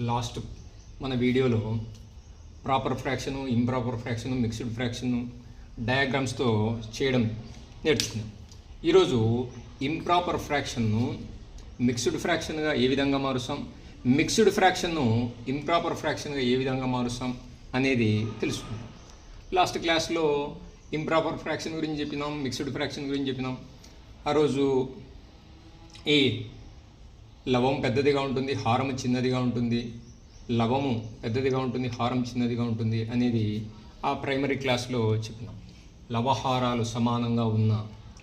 Last మన వీడియోలో proper fraction improper fraction mixed fraction డయాగ్రామ్స్తో చేయడం నేర్చుకున్నాం. ఈరోజు ఇంప్రాపర్ ఫ్రాక్షన్ను మిక్స్డ్ ఫ్రాక్షన్గా ఏ విధంగా మారుస్తాం? మిక్స్డ్ ఫ్రాక్షన్ను ఇంప్రాపర్ ఫ్రాక్షన్గా ఏ విధంగా మారుస్తాం అనేది తెలుసుకుందాం. లాస్ట్ క్లాస్లో ఇంప్రాపర్ ఫ్రాక్షన్ గురించి చెప్పినాం మిక్స్డ్ ఫ్రాక్షన్ గురించి చెప్పినాం. ఆ రోజు ఈ లవం పెద్దదిగా ఉంటుంది హారం చిన్నదిగా ఉంటుంది. లవము పెద్దదిగా ఉంటుంది హారం చిన్నదిగా ఉంటుంది అనేది ఆ ప్రైమరీ క్లాస్లో చెప్పినాం. లవహారాలు సమానంగా ఉన్న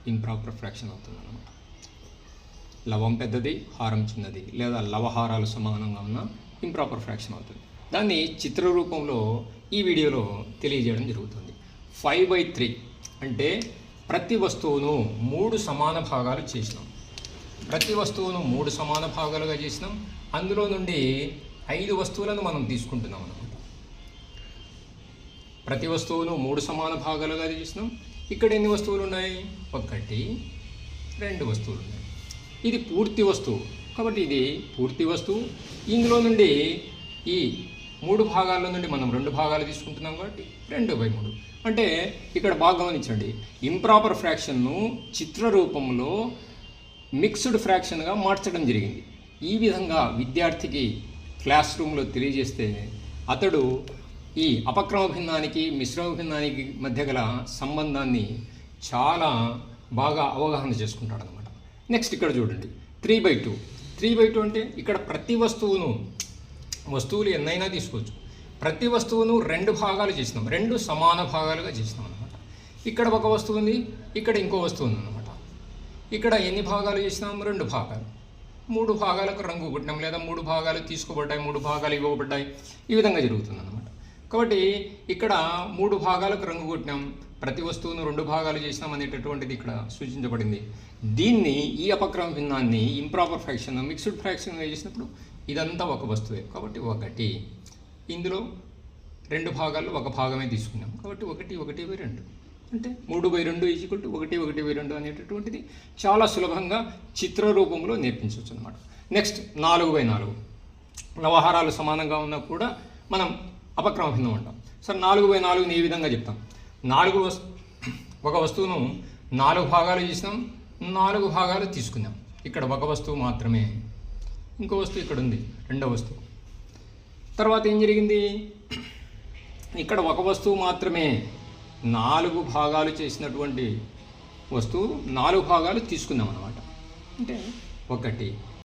ఇంప్రాపర్ ఫ్రాక్షన్ అవుతుంది అనమాట లవం పెద్దది హారం చిన్నది లేదా లవహారాలు సమానంగా ఉన్న ఇంప్రాపర్ ఫ్రాక్షన్ అవుతుంది. దాన్ని చిత్ర రూపంలో ఈ వీడియోలో తెలియజేయడం జరుగుతుంది. ఫైవ్ బై త్రీ అంటే ప్రతి వస్తువును మూడు సమాన భాగాలు చేసినాం. ప్రతి వస్తువును మూడు సమాన భాగాలుగా చేసినాం. అందులో నుండి ఐదు వస్తువులను మనం తీసుకుంటున్నాం అనమాట ప్రతి వస్తువును మూడు సమాన భాగాలుగా చేసినాం. ఇక్కడ ఎన్ని వస్తువులు ఉన్నాయి ఒకటి రెండు వస్తువులు ఉన్నాయి ఇది పూర్తి వస్తువు. కాబట్టి ఇది పూర్తి వస్తువు. ఇందులో నుండి ఈ మూడు భాగాల నుండి మనం రెండు భాగాలు తీసుకుంటున్నాం కాబట్టి రెండు బై మూడు. అంటే ఇక్కడ బాగా గమనించండి. ఇంప్రాపర్ ఫ్రాక్షన్ను చిత్ర రూపంలో మిక్స్డ్ ఫ్రాక్షన్గా మార్చడం జరిగింది. ఈ విధంగా విద్యార్థికి క్లాస్ రూమ్లో తెలియజేస్తే అతడు ఈ అపక్రమ భిన్నానికి మిశ్రమ భిన్నానికి మధ్య గల సంబంధాన్ని చాలా బాగా అవగాహన చేసుకుంటాడు అనమాట నెక్స్ట్ ఇక్కడ చూడండి. Three by two. Three by two అంటే ఇక్కడ ప్రతి వస్తువును వస్తువులు ఎన్నైనా తీసుకోవచ్చు. ప్రతి వస్తువును రెండు భాగాలు చేసినాం. రెండు సమాన భాగాలుగా చేసినాం అనమాట ఇక్కడ ఒక వస్తువు ఉంది ఇక్కడ ఇంకో వస్తువు ఉంది అనమాట ఇక్కడ ఎన్ని భాగాలు చేసినాం? రెండు భాగాలు. మూడు భాగాలకు రంగు కొట్టినాం లేదా మూడు భాగాలు తీసుకోబడ్డాయి మూడు భాగాలు ఇవ్వబడ్డాయి. ఈ విధంగా జరుగుతుంది అనమాట కాబట్టి ఇక్కడ మూడు భాగాలకు రంగు కొట్టినాం. ప్రతి వస్తువును రెండు భాగాలు చేసినాం అనేటటువంటిది ఇక్కడ సూచించబడింది. దీన్ని ఈ అపక్రమ భిన్నాన్ని ఇంప్రాపర్ ఫ్రాక్షన్ మిక్స్డ్ ఫ్రాక్షన్ చేసినప్పుడు ఇదంతా ఒక వస్తువే. కాబట్టి ఒకటి. ఇందులో రెండు భాగాలు ఒక భాగమే తీసుకున్నాం. కాబట్టి ఒకటి ఒకటి రెండు. అంటే మూడు బై రెండు ఈక్వల్ టు ఒకటి ఒకటి బై రెండు అనేటటువంటిది చాలా సులభంగా చిత్ర రూపంలో నేర్పించవచ్చు అనమాట నెక్స్ట్ నాలుగు బై నాలుగు. వ్యవహారాలు సమానంగా ఉన్నా కూడా మనం అపక్రమ భిన్నం అంటాం. సరే నాలుగు బై నాలుగుని ఏ విధంగా చెప్తాం? నాలుగు వస్తు ఒక వస్తువును నాలుగు భాగాలు చేసినాం నాలుగు భాగాలు తీసుకున్నాం. ఇక్కడ ఒక వస్తువు మాత్రమే. ఇంకో వస్తువు ఇక్కడ ఉంది రెండో వస్తువు. తర్వాత ఏం జరిగింది? ఇక్కడ ఒక వస్తువు మాత్రమే. నాలుగు భాగాలు చేసినటువంటి వస్తువు నాలుగు భాగాలు తీసుకుందాం అన్నమాట అంటే ఒకటి